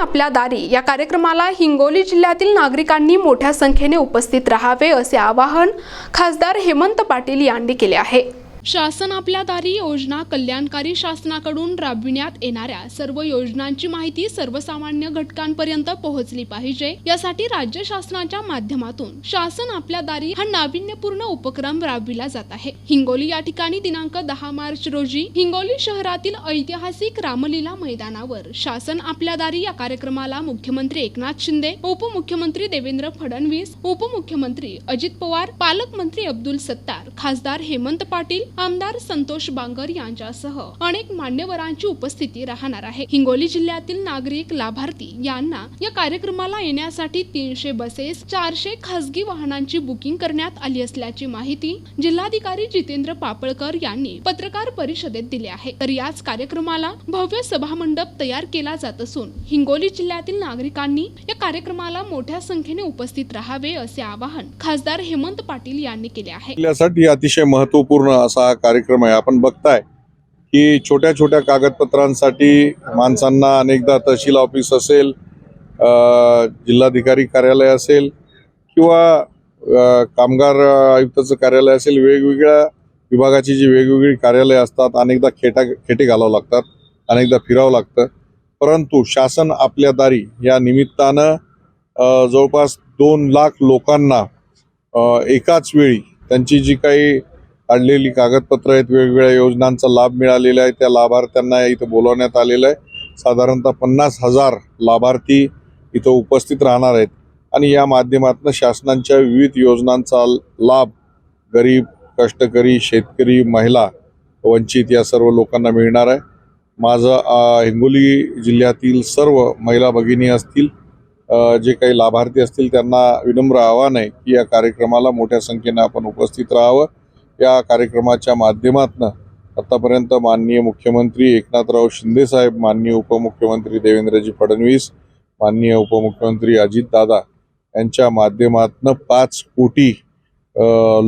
आपल्या दारी. या कार्यक्रमाला हिंगोली जिल्ह्यातील नागरिकांनी मोठ्या संख्येने उपस्थित राहावे असे आवाहन खासदार हेमंत पाटील यांनी केले आहे. शासन आपल्या दारी योजना कल्याणकारी शासनाकडून राबविण्यात येणाऱ्या सर्व योजनांची माहिती सर्वसामान्य घटकांपर्यंत पोहोचली पाहिजे. यासाठी राज्य शासनाच्या माध्यमातून शासन आपल्या दारी हा नाविन्यपूर्ण उपक्रम राबविला जात आहे. हिंगोली या ठिकाणी दिनांक दहा मार्च रोजी हिंगोली शहरातील ऐतिहासिक रामलीला मैदानावर शासन आपल्या दारी या कार्यक्रमाला मुख्यमंत्री एकनाथ शिंदे उपमुख्यमंत्री देवेंद्र फडणवीस उपमुख्यमंत्री अजित पवार पालकमंत्री अब्दुल सत्तार खासदार हेमंत पाटील आमदार संतोष बांगर यांच्यासह अनेक मान्यवरांची उपस्थिती राहणार आहे. हिंगोली जिल्ह्यातील नागरिक लाभार्थी यांना या कार्यक्रमाला येण्यासाठी तीनशे बसेस चारशे खासगी वाहनांची बुकिंग करण्यात आली असल्याची माहिती जिल्हाधिकारी जितेंद्र पापळकर यांनी पत्रकार परिषदेत दिली आहे. तर याच कार्यक्रमाला भव्य सभामंडप तयार केला जात असून हिंगोली जिल्ह्यातील नागरिकांनी या कार्यक्रमाला मोठ्या संख्येने उपस्थित राहावे असे आवाहन खासदार हेमंत पाटील यांनी केले आहे. अतिशय महत्त्वपूर्ण असा हा कार्यक्रम आहे. आपण बघताय की छोट्या छोट्या कागदपत्रांसाठी माणसांना अनेकदा तहसील ऑफिस असेल जिल्हाधिकारी कार्यालय असेल किंवा कामगार आयुक्ताचं कार्यालय असेल वेगवेगळ्या विभागाची जी वेगवेगळी कार्यालय असतात अनेकदा खेटा खेटे घालावं लागतात अनेकदा फिरावं लागतं. परंतु शासन आपल्या दारी या निमित्तानं जवळपास दोन लाख लोकांना एकाच वेळी त्यांची जी काही काढलेली कागदपत्र आहेत वेगवेगळ्या योजनांचा लाभ मिळालेला आहे. त्या लाभार्थ्यांना इथं बोलवण्यात आलेलं आहे. साधारणतः पन्नास हजार लाभार्थी इथं उपस्थित राहणार आहेत. आणि या माध्यमातून शासनाच्या विविध योजनांचा लाभ गरीब कष्टकरी शेतकरी महिला वंचित या सर्व लोकांना मिळणार आहे. माझं हिंगोली जिल्ह्यातील सर्व महिला भगिनी असतील जे काही लाभार्थी असतील त्यांना विनम्र आव्हान आहे की या कार्यक्रमाला मोठ्या संख्येने आपण उपस्थित राहावं. या कार्यक्रमाच्या माध्यमातून आतापर्यंत माननीय मुख्यमंत्री एकनाथराव शिंदेसाहेब माननीय उपमुख्यमंत्री देवेंद्रजी फडणवीस माननीय उपमुख्यमंत्री अजितदादा यांच्या माध्यमातून पाच कोटी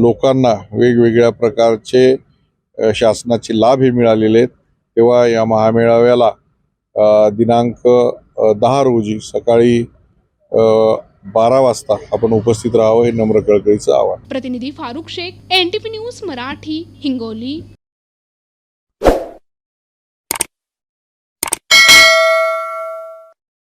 लोकांना वेगवेगळ्या प्रकारचे शासनाचे लाभ हे मिळालेले आहेत. तेव्हा या महामेळाव्याला दिनांक दहा रोजी सकाळी बारा वाजता आपण उपस्थित राहावं हे नम्र कळकळीचं आवाहन. प्रतिनिधी फारुख शेख एनटीपी न्यूज मराठी हिंगोली.